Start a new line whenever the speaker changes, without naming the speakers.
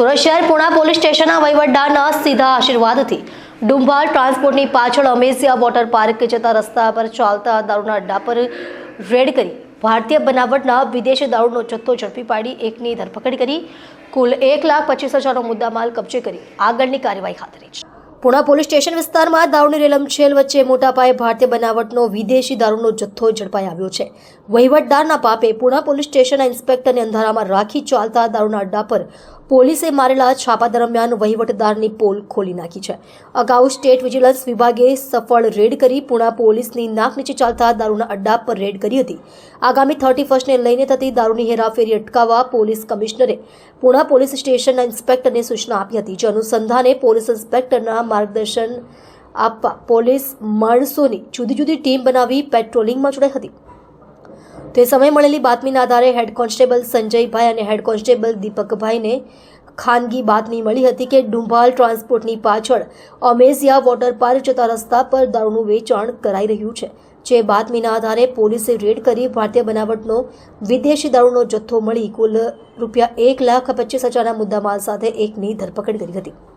સુરત શહેર પુણા પોલીસ સ્ટેશનના વહીવટદારના સીધા આશીર્વાદથી ડુંભાર ટ્રાન્સપોર્ટની પાછળ અમેઝિયા વોટર પાર્ક જતા રસ્તા પર ચાલતા દારૂના અડ્ડા પર રેડ કરી ભારતીય બનાવટના વિદેશી દારૂનો જથ્થો ઝડપી પાડી એકની ધરપકડ કરી. કુલ એક લાખ પચીસ હજારનો મુદ્દામાલ કબજે કરી આગળની કાર્યવાહી હાથ ધરી છે. પુણા પોલીસ સ્ટેશન વિસ્તારમાં દારૂની રેલમછેલ વચ્ચે મોટા પાયે ભારતીય બનાવટનો વિદેશી દારૂનો જથ્થો ઝડપાઈ આવ્યો છે. વહીવટદારના પાપે પુણા પોલીસ સ્ટેશનના ઇન્સ્પેક્ટરને અંધારામાં રાખી ચાલતા દારૂના અડ્ડા પર પોલીસે મારેલા છાપા દરમિયાન વહીવટદારની પોલ ખોલી નાખી છે. અગાઉ સ્ટેટ વિજિલન્સ વિભાગે સફળ રેડ કરી પુણા પોલીસની નાક નીચે ચાલતા દારૂના અડ્ડા પર રેડ કરી હતી. આગામી થર્ટી ફર્સ્ટને લઈને થતી દારૂની હેરાફેરી અટકાવવા પોલીસ કમિશનરે પુણા પોલીસ સ્ટેશનના ઇન્સ્પેક્ટરને સૂચના આપી હતી. જે અનુસંધાને પોલીસ ઇન્સ્પેક્ટરના માર્ગદર્શન આપવા પોલીસ માણસોની જુદી જુદી ટીમ બનાવી પેટ્રોલિંગમાં જોડાઈ હતી. તે સમયે મળેલી બાતમીના આધારે હેડ કોન્સ્ટેબલ સંજયભાઈ અને હેડ કોન્સ્ટેબલ દીપકભાઈને ખાનગી બાતમી મળી હતી કે ડુંભાલ ટ્રાન્સપોર્ટની પાછળ અમેઝિયા વોટર પાર્ક જતા રસ્તા પર દારૂનું વેચાણ કરાઈ રહ્યું છે, જે બાતમીના આધારે પોલીસે રેડ કરી ભારતીય બનાવટનો વિદેશી દારૂનો જથ્થો મળી કુલ રૂપિયા એક લાખ પચીસ હજારના મુદ્દામાલ સાથે એકની ધરપકડ કરી હતી.